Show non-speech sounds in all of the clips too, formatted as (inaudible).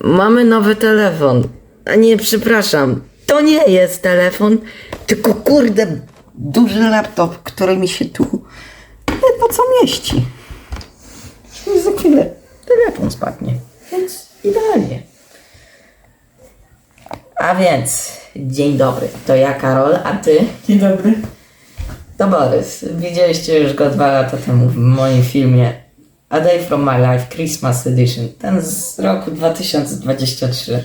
Mamy nowy telefon. A nie, przepraszam. To nie jest telefon, tylko kurde, duży laptop, który mi się tu ledwo co mieści. I za chwilę telefon spadnie. Więc idealnie. A więc, dzień dobry. To ja, Karol, a ty? Dzień dobry. To Borys. Widzieliście już go dwa lata temu w moim filmie A Day From My Life Christmas Edition. Ten z roku 2023.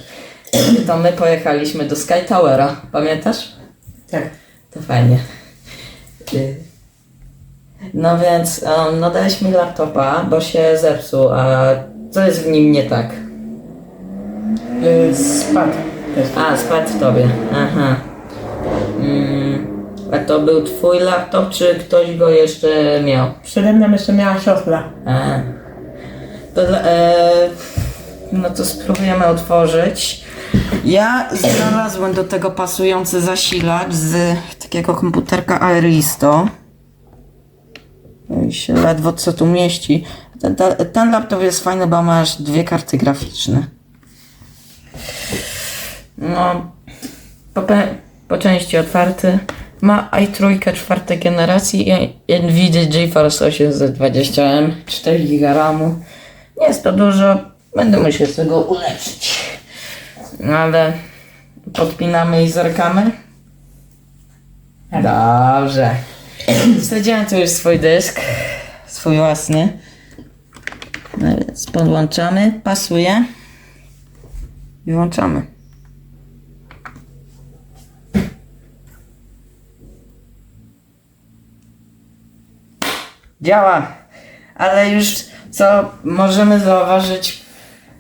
To my pojechaliśmy do Sky Towera. Pamiętasz? Tak. To fajnie. Y, No więc, um, no dałeś mi laptopa, bo się zepsuł, a co jest w nim nie tak? Yy, spadł. A, spadł w tobie. Aha. Mm, a to był twój laptop, czy ktoś go jeszcze miał? Przede mną jeszcze miała siostra. A. To, dla- e, no to spróbujemy otworzyć. Ja znalazłem do tego pasujący zasilacz z takiego komputerka Aeristo. I się ledwo co tu mieści. Ten, ten, ten laptop jest fajny, bo masz dwie karty graficzne. No, po, pe- po części otwarty. Ma i3 czwartej generacji i Nvidia GeForce 820M, 4 GB RAMu. Nie jest to dużo, będę musiał z tego ulepszyć. No ale podpinamy i zerkamy. Dobrze. Wsadziłem tu już swój dysk, swój własny. No więc podłączamy, pasuje i włączamy. Działa, ale już co możemy zauważyć,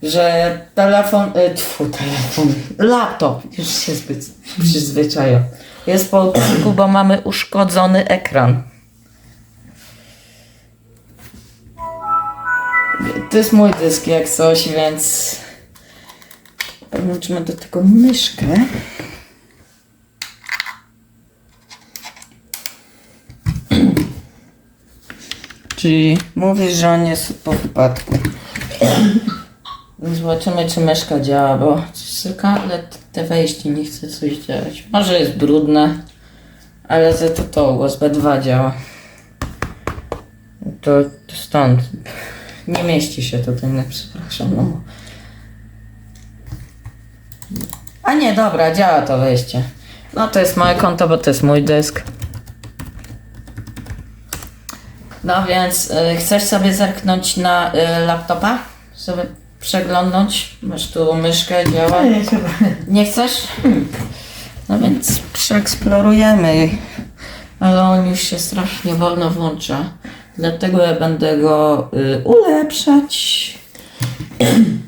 że telefon, y, tfu, telefon, laptop już się zbyt przyzwyczaił. Jest po odcinku, bo mamy uszkodzony ekran. To jest mój dysk jak coś, więc podłączymy do tego myszkę. Czyli mówisz, że on jest po wypadku. Zobaczymy, czy myszka działa, bo tylko te wejście nie chce coś działać. Może jest brudne, ale za to to USB 2 działa. To, to stąd. Nie mieści się tutaj, no, przepraszam. No. A nie, dobra, działa to wejście. No to jest moje konto, bo to jest mój dysk. No więc y, chcesz sobie zerknąć na y, laptopa? Sobie przeglądnąć? Masz tu myszkę, działa? Nie, nie chcesz? No więc przeeksplorujemy. Ale on już się strasznie wolno włącza. Dlatego ja będę go y, ulepszać. (clears throat)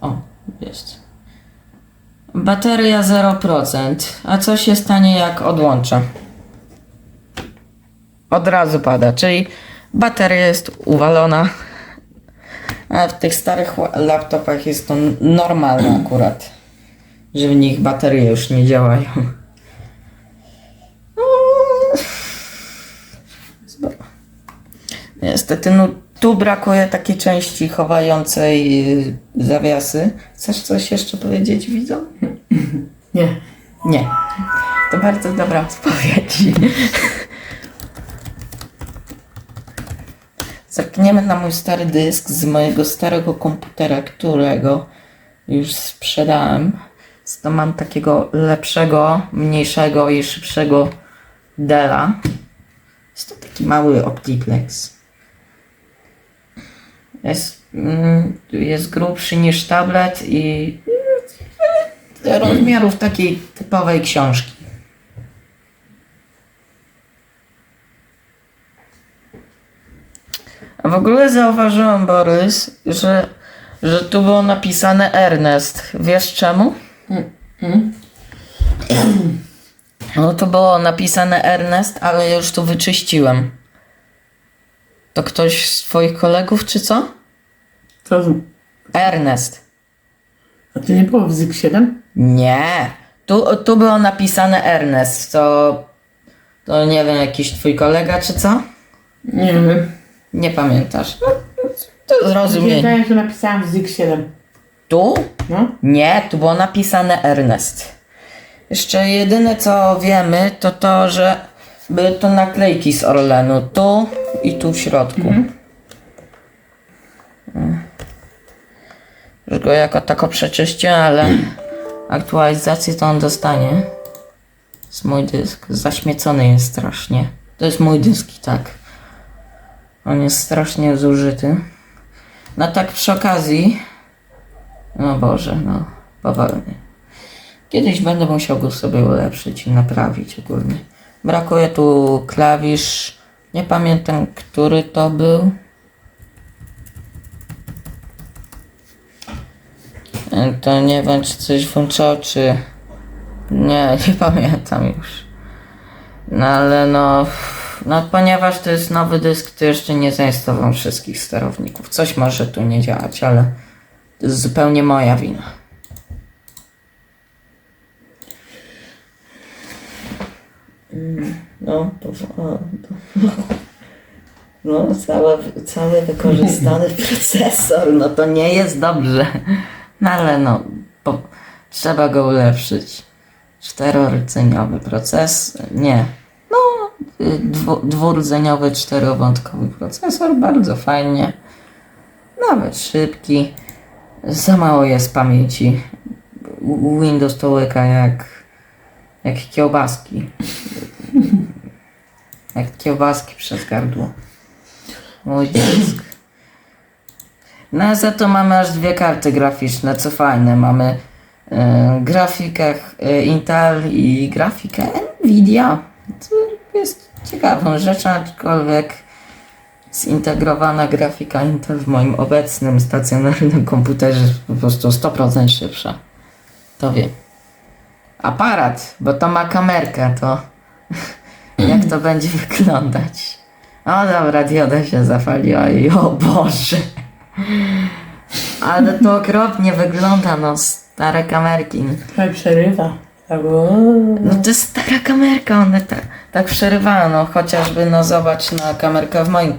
O, jest. Bateria 0%. A co się stanie jak odłączę? Od razu pada, czyli bateria jest uwalona. A w tych starych laptopach jest to normalne akurat, że w nich baterie już nie działają. No. Niestety, no tu brakuje takiej części chowającej y, zawiasy. Chcesz coś jeszcze powiedzieć widzom? Nie. Nie. To bardzo dobra (laughs) odpowiedź. Zerkniemy na mój stary dysk z mojego starego komputera, którego już sprzedałem. To mam takiego lepszego, mniejszego i szybszego Della. Jest to taki mały Optiplex. Jest, mm, jest grubszy niż tablet i mm, rozmiarów takiej typowej książki. A w ogóle zauważyłem, Borys, że, że tu było napisane Ernest. Wiesz czemu? No to było napisane Ernest, ale ja już tu wyczyściłem. To ktoś z twoich kolegów, czy co? Co? z- Ernest. A to nie było w ZIP 7? Nie. Tu, tu było napisane Ernest. To, to nie wiem, jakiś twój kolega, czy co? Nie wiem. Nie pamiętasz. No, to zrozumienie. Pamiętam, że napisałam ZIG-7. Tu? No? Nie, tu było napisane Ernest. Jeszcze jedyne co wiemy, to to, że były to naklejki z Orlenu. Tu i tu w środku. Mm. Już go jako tako przeczyściłem, ale aktualizację to on dostanie. Z mój dysk. Zaśmiecony jest strasznie. To jest mój dysk tak. On jest strasznie zużyty. No tak przy okazji. No Boże, no. Powolnie. Kiedyś będę musiał go sobie ulepszyć i naprawić ogólnie. Brakuje tu klawisz. Nie pamiętam, który to był. To nie wiem, czy coś włączało, czy... Nie, (laughs) nie pamiętam już. No ale no... No ponieważ to jest nowy dysk, to jeszcze nie zainstalowałem wszystkich sterowników. Coś może tu nie działać, ale... To jest zupełnie moja wina. No, to, no cały, cały wykorzystany (laughs) procesor, no to nie jest dobrze. No ale no, po, trzeba go ulepszyć. Czterordzeniowy proces, nie, dwu, dwurdzeniowy, czterowątkowy procesor, bardzo fajnie. Nawet szybki. Za mało jest pamięci. Windows to łyka jak, jak kiełbaski. Jak kiełbaski przez gardło. Mój dysk. No za to mamy aż dwie karty graficzne, co fajne. Mamy e, grafikę e, Intel i grafikę Nvidia. Jest ciekawą rzeczą, aczkolwiek zintegrowana grafika Intel w moim obecnym stacjonarnym komputerze jest po prostu 100% szybsza. To wiem. Aparat, bo to ma kamerkę, to (laughs) jak to będzie wyglądać? O dobra, dioda się zapaliła i o Boże. Ale to okropnie wygląda, no stare kamerki. Trochę przerywa. No to jest stara kamerka, one tak, tak no chociażby no zobacz na kamerkę w moim...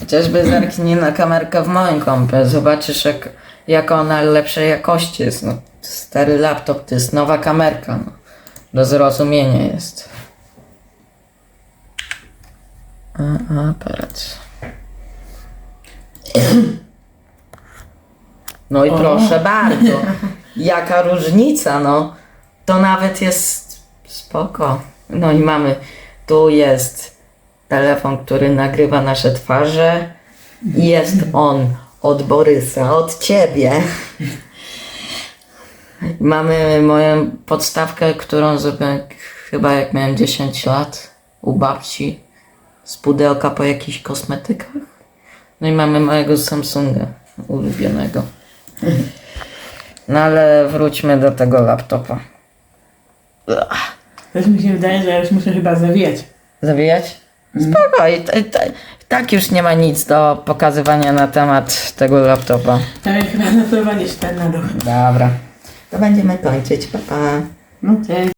Chociażby zerknij na kamerkę w moim kompie, zobaczysz jak, jak ona lepszej jakości jest, no stary laptop to jest nowa kamerka, no do zrozumienia jest. A, aparat. (clears throat) No i O. proszę bardzo. (laughs) Jaka różnica, no. To nawet jest spoko. No i mamy, tu jest telefon, który nagrywa nasze twarze. Jest on od Borysa, od ciebie. (laughs) Mamy moją podstawkę, którą zrobiłem chyba jak miałem 10 lat u babci z pudełka po jakichś kosmetykach. No i mamy mojego Samsunga ulubionego. No ale wróćmy do tego laptopa. Też mi się wydaje, że ja już muszę chyba zawijać. Zawijać? Spoko, i, t- t- tak już nie ma nic do pokazywania na temat tego laptopa. Tam jak chyba na pływanie się ten na dół. Dobra. To będziemy kończyć, pa pa. No cześć.